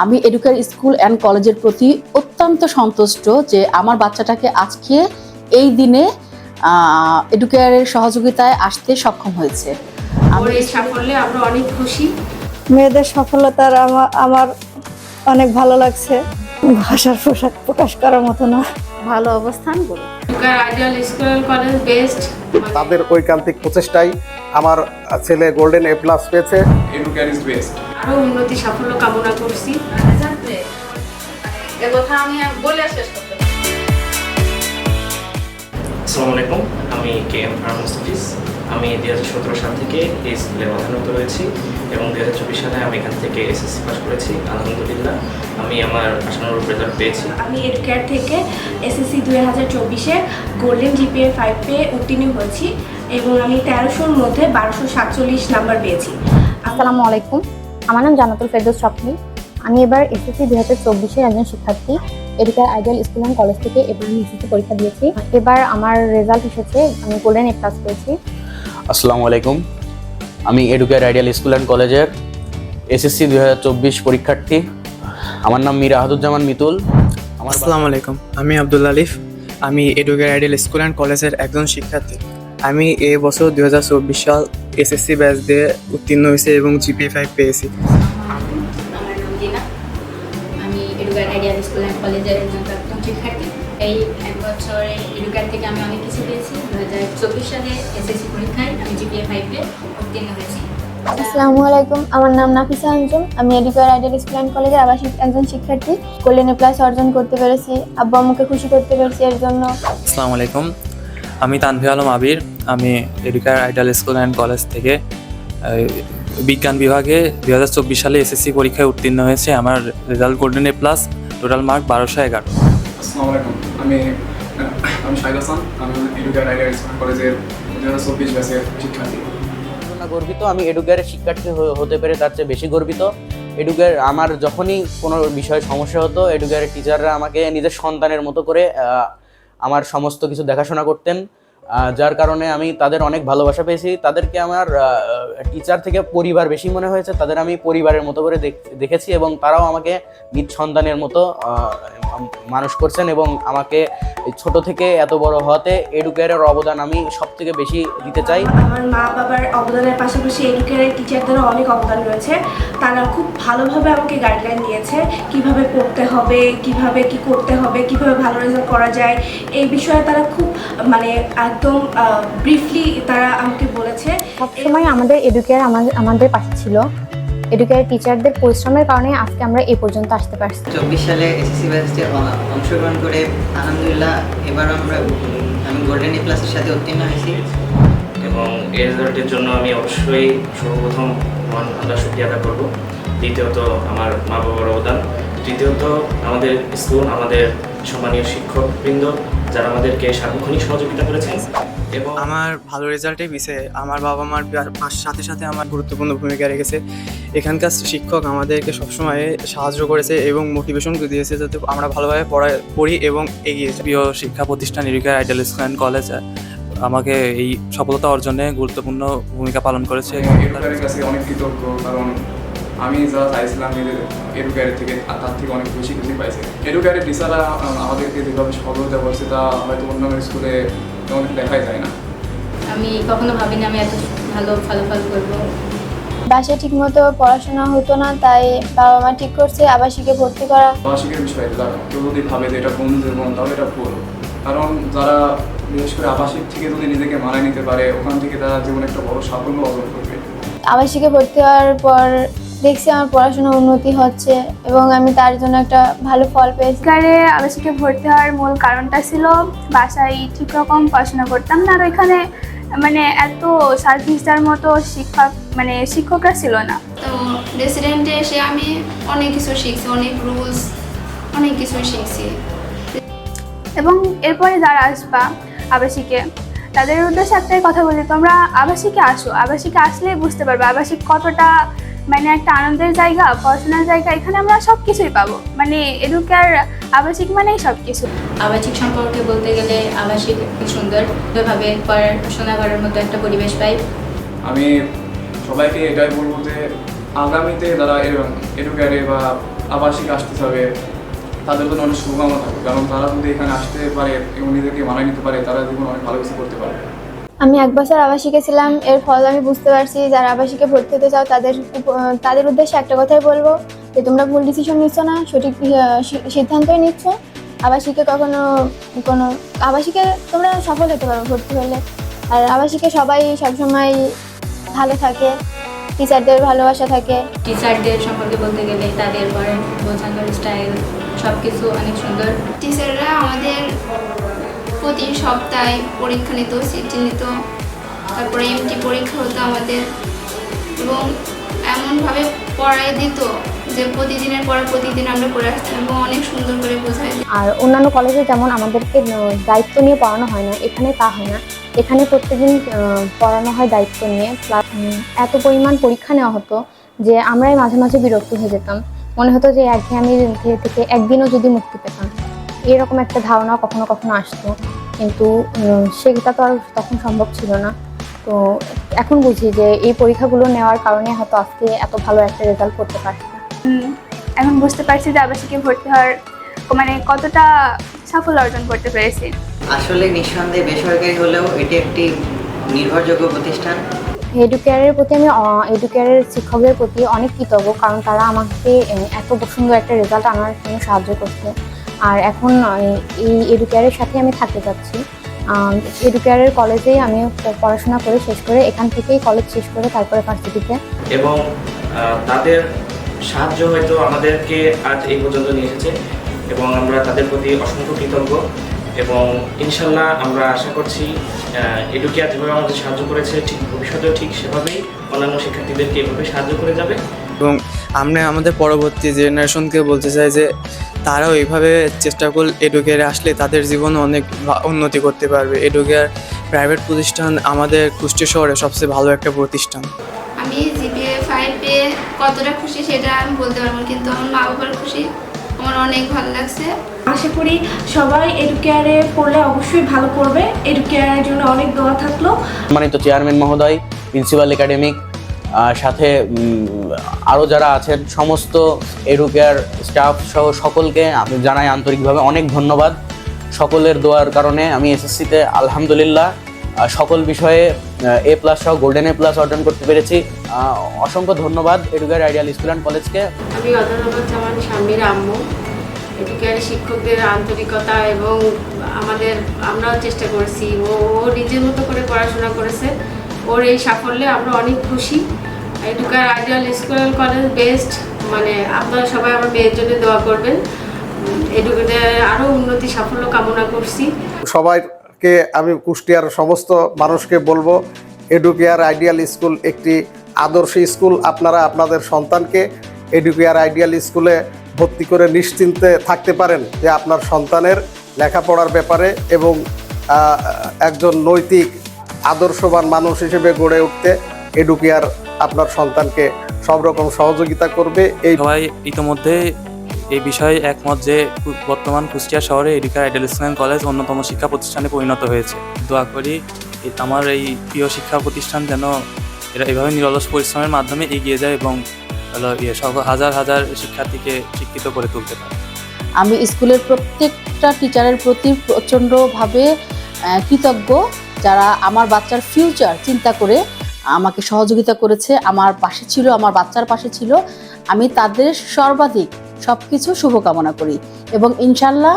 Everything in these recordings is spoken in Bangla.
আমি এডুকেয়ার স্কুল অ্যান্ড কলেজের প্রতি অত্যন্ত সন্তুষ্ট যে আমার বাচ্চাটাকে আজকে এই দিনে এডুকেয়ারের সহযোগিতায় আসতে সক্ষম হয়েছে। ওর এই সাফল্যে আমরা অনেক খুশি। মেয়েদের সফলতার আমার আমার অনেক ভালো লাগছে। ভাষার পোশাক প্রকাশ করার মতো না। ভালো অবস্থান গড়ে Educare ideal school college best. তাদের ঐকান্তিক প্রচেষ্টায় আমার ছেলে গোল্ডেন এ প্লাস পেয়েছে। এডুকেয়ার ইজ বেস্ট আরও উন্নতি সাফল্য কামনা করছি। কথা আমি বলে শেষ করতে আসসালামু আলাইকুম আমি কে এম মুস্তাফিজ আমি দুই হাজার সতেরো সাল থেকে এই স্কুলে অধ্যয়নরত রয়েছি এবং দুই হাজার চব্বিশ সালে আমি এখান থেকে এসএসসি পাস করেছি আলহামদুলিল্লাহ। আমি আমার আশানুরূপ রেজাল্ট পেয়েছি। আমি এডুকেয়ার থেকে এসএসসি দুই হাজার চব্বিশে গোল্ডেন জিপিএ ফাইভ পেয়ে উত্তীর্ণ হয়েছি এবং আমি তেরোশোর মধ্যে বারোশো সাতচল্লিশ নাম্বার পেয়েছি। আসসালামু আলাইকুম। আমার নাম জানাতুল ফেরদৌস স্বপ্নি। আমি এবার এসএসসি দুই হাজার চব্বিশের একজন শিক্ষার্থী। Educare ideal school and college থেকে এবার আমি এসএসসি পরীক্ষা দিয়েছি। এবার আমার রেজাল্ট এসেছে আমি গোল্ডেন এ প্লাস পেয়েছি আসসালামু আলাইকুম। আমি এডুকেয়ার আইডিয়াল স্কুল অ্যান্ড কলেজের এসএসসি দুই হাজার চব্বিশ পরীক্ষার্থী। আমার নাম মীর আহাদুজ্জামান মিতুল। আমার আসসালামু আলাইকুম আমি আব্দুল আলিফ। আমি এডুকেয়ার আইডিয়াল স্কুল অ্যান্ড কলেজের একজন শিক্ষার্থী। আমি এ বছর দু হাজার চব্বিশ সাল এসএসসি ব্যাচ দিয়ে উত্তীর্ণ হয়েছি এবং জিপিএ ফাইভ পেয়েছি। আমার নাম দিনা আমি এডুকার আইডিয়াল স্কুল অ্যান্ড কলেজের প্রাক্তন শিক্ষার্থী। এই এক বছরে এডুকার থেকে আমি অনেক কিছু পেয়েছি। দু হাজার চব্বিশ সালে এসএসসি পরীক্ষায় আমি জিপিএ ফাইভে উত্তীর্ণ হয়েছি। আসসালামু আলাইকুম আমার নাম নাফিসা আঞ্জুম আমি এডিকার আইডিয়াল স্কুল অ্যান্ড কলেজের আবাসিক একজন শিক্ষার্থী। এ প্লাস অর্জন করতে পেরেছি। আব্বু আম্মুকে খুশি করতে পেরেছি এর জন্য। আসসালামু আলাইকুম আমি তানভি আলম আবির। আমি Educare ideal school and college থেকে বিজ্ঞান বিভাগে দু হাজার চব্বিশ সালে এসএসসি পরীক্ষায় উত্তীর্ণ হয়েছে। আমার result golden A plus total mark বারোশো এগারো। আসসালামু আলাইকুম। আমি আমি শাহিদ হাসান। আমি এডুকেয়ার স্কুল কলেজের দু হাজার চব্বিশ ব্যাচের শিক্ষার্থী। গর্বিত। আমি এডুকেয়ারের শিক্ষার্থী হতে পেরে তার চেয়ে বেশি গর্বিত। এডুকেয়ার আমার যখনই কোনো বিষয়ে সমস্যা হতো এডুকেয়ারের টিচাররা আমাকে নিজের সন্তানের মতো করে আমার সমস্ত কিছু দেখাশোনা করতেন। যার কারণে আমি তাদের অনেক ভালোবাসা পেয়েছি। তাদেরকে আমার টিচার থেকে পরিবার বেশি মনে হয়েছে। তাদের আমি পরিবারের মতো করে দেখ- দেখেছি এবং তারাও আমাকে নিজ সন্তানের মতো মানুষ করছেন এবং আমাকে ছোট থেকে এত বড় হওয়াতে এডুকেয়ারের অবদান আমি সব থেকে বেশি দিতে চাই। আমার মা বাবার অবদানের পাশাপাশি এডুকেয়ারের টিচারদেরও অনেক অবদান রয়েছে। তারা খুব ভালোভাবে আমাকে গাইডলাইন দিয়েছে কীভাবে পড়তে হবে কীভাবে কি করতে হবে কীভাবে ভালো রেজাল্ট করা যায়। এই বিষয়ে তারা খুব মানে একদম ব্রিফলি তারা আমাকে বলেছে। সবসময় আমাদের এডুকেয়ার আমাদের আমাদের পাশে ছিল। এডুকেয়ার টিচারদের পরিশ্রমের কারণে আজকে আমরা এই পর্যন্ত আসতে পারছি। চব্বিশ সালে এসএসসি ব্যাচে অংশগ্রহণ করে আলহামদুলিল্লাহ এবার আমরা আমি গোল্ডেন এ প্লাসের সাথে উত্তীর্ণ হয়েছি। এবং এই রেজাল্টের জন্য আমি অবশ্যই সর্বপ্রথম মহান আল্লাহ শুক্রিয়া আদা করব। দ্বিতীয়ত আমার মা বাবার অবদান। তৃতীয়ত আমাদের স্কুল আমাদের সম্মানীয় শিক্ষকবৃন্দ যারা আমাদেরকে সার্বক্ষণিক সহযোগিতা করেছেন এবং আমার ভালো রেজাল্টের বিষয়ে আমার বাবা মার সাথে সাথে আমার গুরুত্বপূর্ণ ভূমিকা রেখেছে। এখানকার শিক্ষক আমাদেরকে সবসময় সাহায্য করেছে এবং মোটিভেশন দিয়েছে যাতে আমরা ভালোভাবে পড়া পড়ি এবং এগিয়ে যাই। প্রিয় শিক্ষা প্রতিষ্ঠান এরিকার আইডাল স্কুল কলেজ আমাকে এই সফলতা অর্জনে গুরুত্বপূর্ণ ভূমিকা পালন করেছে। কাছে অনেক কৃতজ্ঞ কারণ আমি যা চাইছিলাম এডুকেয়ারের থেকে তার থেকে অনেক বেশি কিছু পাইছি। এডুকেয়ারের টিচাররা আমাদেরকে যেভাবে সহযোগিতা করছে তা হয়তো অন্য স্কুলে তেমন দেখাই যায় না। আমি কখনো ভাবিনি আমি এত ভালো ফলাফল করব। বাসায় ঠিকমতো পড়াশোনা হতো না তাই বাবা মা ঠিক করছে আবাসিকে ভর্তি করা। আবাসিকের বিষয়ে কেউ যদি ভাবে যে এটা বন্ধু জীবন তাহলে এটা ভুল। কারণ যারা বিশেষ করে আবাসিক থেকে যদি নিজেকে মানায় নিতে পারে ওখান থেকে তারা জীবনে একটা বড় সাফল্য অর্জন করবে। আবাসিকে ভর্তি হওয়ার পর দেখছি আমার পড়াশোনা উন্নতি হচ্ছে এবং আমি তার জন্য একটা ভালো ফল পেয়েছি। এখানে আবাসিকে ভর্তি হওয়ার মূল কারণটা ছিল বাসায় ঠিক রকম পড়াশোনা করতাম না আর ওইখানে মানে এত সার্ভিসটার মতো শিক্ষক মানে শিক্ষকরা ছিল না। তো রেসিডেন্টে এসে আমি অনেক কিছু শিখছি অনেক রুলস অনেক কিছু শিখছি। এবং এরপরে যারা আসবা আবাসিকে তাদের উদ্দেশ্যে একটাই কথা বলি তোমরা আবাসিকে আসো। আবাসিকে আসলেই বুঝতে পারবে আবাসিক কতটা মানে একটা আনন্দের জায়গা পড়াশোনার জায়গা এখানে আমরা সব কিছুই পাবো। মানে এডুকেয়ার আবাসিক মানেই সব কিছু আবাসিক সম্পর্কে বলতে গেলে আবাসিক খুব সুন্দর। ভাবে পড়াশোনা করার মতো একটা পরিবেশ পাই। আমি সবাইকে এটাই বলব যে আগামীতে যারা এডুকেয়ারে বা আবাসিক আসতে হবে তাদের জন্য অনেক শুভকামনা থাকবে। কারণ তারা যদি এখানে আসতে পারে এবং নিজেদেরকে মানায় নিতে পারে তারা জীবনে অনেক ভালো কিছু করতে পারবে। আমি এক বছর আবাসিকে ছিলাম এর ফল আমি বুঝতে পারছি। যারা আবাসিকে ভর্তি হতে চাও তাদের তাদের উদ্দেশ্যে একটা কথাই বলব যে তোমরা ভুল ডিসিশন নিচ্ছ না সঠিক সিদ্ধান্তই নিচ্ছ। আবাসিকে কখনো কোনো আবাসিকে তোমরা সফল হতে পারো ভর্তি হলে। আর আবাসিকে সবাই সবসময় ভালো থাকে টিচারদের ভালোবাসা থাকে। টিচারদের সম্পর্কে বলতে গেলে তাদের পড়ান বোঝানোর স্টাইল সব কিছু অনেক সুন্দর। টিচাররা আমাদের প্রতি সপ্তাহে পরীক্ষা নিত, সিটি নিত, তারপরে এমটি পরীক্ষা হতো আমাদের। এবং এমনভাবে পড়াই দিত যে প্রতিদিনের পর প্রতিদিন আমরা পড়ে আসতাম এবং অনেক সুন্দর করে দিত। আর অন্যান্য কলেজে যেমন আমাদেরকে দায়িত্ব নিয়ে পড়ানো হয় না, এখানে তা হয় না। এখানে প্রত্যেকদিন পড়ানো হয় দায়িত্ব নিয়ে। প্লাস এত পরিমাণ পরীক্ষা নেওয়া হতো যে আমরাই মাঝে মাঝে বিরক্ত হয়ে যেতাম। মনে হতো যে একঘেয়েমি থেকে একদিনও যদি মুক্তি পেতাম। এরকম একটা ধারণা কখনো কখনো আসতো। কিন্তু সেটা তো আর তখন সম্ভব ছিল না। তো এখন বুঝি যে এই পরীক্ষাগুলো নেওয়ার কারণে হয়তো আজকে এত ভালো একটা রেজাল্ট করতে পারছি না। এখন বুঝতে পারছি যে আবাসিকে ভর্তি হওয়ার মানে কতটা সাফল্য অর্জন করতে পেরেছি। আসলে নিঃসন্দেহে বেসরকারি হলেও এটি একটি নির্ভরযোগ্য প্রতিষ্ঠান। এডুকেয়ারের প্রতি আমি এডুকেয়ারের শিক্ষকদের প্রতি অনেক কৃতজ্ঞ কারণ তারা আমাকে এত সুন্দর একটা রেজাল্ট আনার জন্য সাহায্য করছে। আর এখন এই এডুকেয়ারের সাথে আমি থাকতে চাচ্ছি। এডুকেয়ারের কলেজেই আমি পড়াশোনা করে শেষ করে এখান থেকেই কলেজ শেষ করে তারপরে ভার্সিটিতে এবং তাদের সাহায্য হয়তো আমাদেরকে আজ এই পর্যন্ত নিয়ে এসেছে এবং আমরা তাদের প্রতি অসংখ্য কৃতজ্ঞ এবং ইনশাল্লাহ আমরা আশা করছি এডুকেয়ার যেভাবে আমাদের সাহায্য করেছে ঠিক ভবিষ্যতেও ঠিক সেভাবেই অন্যান্য শিক্ষার্থীদেরকে এভাবে সাহায্য করে যাবে। এবং আমরা আমাদের পরবর্তী জেনারেশনকে বলতে চাই যে তারাও এইভাবে চেষ্টা করলে এডুকেয়ারে আসলে তাদের জীবনে অনেক উন্নতি করতে পারবে। এডুকেয়ার প্রাইভেট প্রতিষ্ঠান আমাদের কুষ্টি শহরে সবচেয়ে ভালো একটা প্রতিষ্ঠান। আমি জিপিএ ফাইভ পেয়ে কতটা খুশি সেটা আমি বলতে পারব কিন্তু আমার মা বাবার খুশি। আমার অনেক ভালো লাগছে। আশা করি সবাই এডুকেয়ারে পড়লে অবশ্যই ভালো করবে। এডুকেয়ারের জন্য অনেক দোয়া থাকল। সম্মানিত চেয়ারম্যান মহোদয় প্রিন্সিপাল একাডেমিক সাথে আরও যারা আছেন, সমস্ত এডুকেয়ার স্টাফ সহ সকলকে আমি জানাই আন্তরিকভাবে অনেক ধন্যবাদ। সকলের দোয়ার কারণে আমি এসএসসিতে, আলহামদুলিল্লাহ সকল বিষয়ে এ প্লাস সহ গোল্ডেন এ প্লাস অর্জন করতে পেরেছি। অসংখ্য ধন্যবাদ এডুকেয়ার আইডিয়াল স্কুল অ্যান্ড কলেজকে। আমি অধরাবাদ জামান স্বামীর আম্মু, এডুকেয়ার শিক্ষকদের আন্তরিকতা এবং আমাদের, আমরাও চেষ্টা করেছি। ও ও নিজের মতো করে পড়াশোনা করেছে। ওর এই সাফল্যে আমরা অনেক খুশি। Educare ideal school college best মানে আপনারা সবাই আমার মেয়ের জন্য দোয়া করবেন। আরও উন্নতি সাফল্য কামনা করছি। সবাইকে আমি কুষ্টিয়ার সমস্ত মানুষকে বলব এডুকেয়ার আইডিয়াল স্কুল একটি আদর্শ স্কুল। আপনারা আপনাদের সন্তানকে এডুকেয়ার আইডিয়াল স্কুলে ভর্তি করে নিশ্চিন্তে থাকতে পারেন যে আপনার সন্তানের লেখাপড়ার ব্যাপারে এবং একজন নৈতিক, আদর্শবান মানুষ হিসেবে গড়ে উঠতে এডুকেয়ার আপনার সন্তানকে সব রকম সহযোগিতা করবে এই সবাই ইতিমধ্যে এই বিষয়ে একমত যে বর্তমান কুষ্টিয়া শহরে এডুকেয়ার আইডাল ইসলাম কলেজ অন্যতম শিক্ষা প্রতিষ্ঠানে পরিণত হয়েছে। দোয়া করি আমার এই প্রিয় শিক্ষা প্রতিষ্ঠান যেন এরা এভাবে নিরলস পরিশ্রমের মাধ্যমে এগিয়ে যায় এবং ইয়ে সব হাজার হাজার শিক্ষার্থীকে শিক্ষিত করে তুলতে পারে। আমি স্কুলের প্রত্যেকটা টিচারের প্রতি প্রচণ্ডভাবে আহ, কৃতজ্ঞ যারা আমার বাচ্চার ফিউচার চিন্তা করে আমাকে সহযোগিতা করেছে আমার পাশে ছিল আমার বাচ্চার পাশে ছিল। আমি তাদের সর্বাধিক সব কিছু শুভকামনা করি এবং ইনশাল্লাহ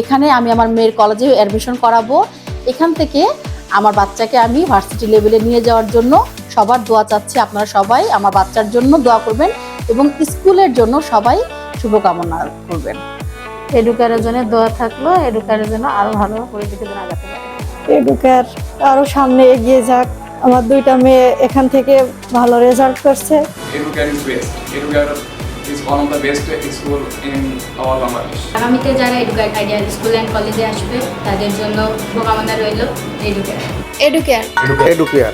এখানে আমি আমার মেয়ের কলেজে অ্যাডমিশন করাবো। এখান থেকে আমার বাচ্চাকে আমি ভার্সিটি লেভেলে নিয়ে যাওয়ার জন্য সবার দোয়া চাচ্ছি। আপনারা সবাই আমার বাচ্চার জন্য দোয়া করবেন এবং স্কুলের জন্য সবাই শুভকামনা করবেন। এডুকারের জন্য দোয়া থাকল এডুকারের জন্য আরও ভালো পরিচিতি দিন আগাতে পারে। এডুকার আরও সামনে এগিয়ে যাক। আমার দুইটা মেয়ে এখান থেকে ভালো রেজাল্ট করছে। এডুকেয়ার এডুকেয়ার আগামীতে যারা এডুকেয়ার আইডিয়াল স্কুল অ্যান্ড কলেজে আসবে তাদের জন্য শুভকামনা রইল Educare Educare Educare Educare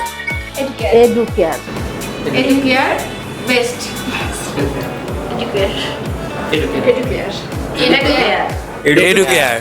Educare Educare best Educare Educare Educare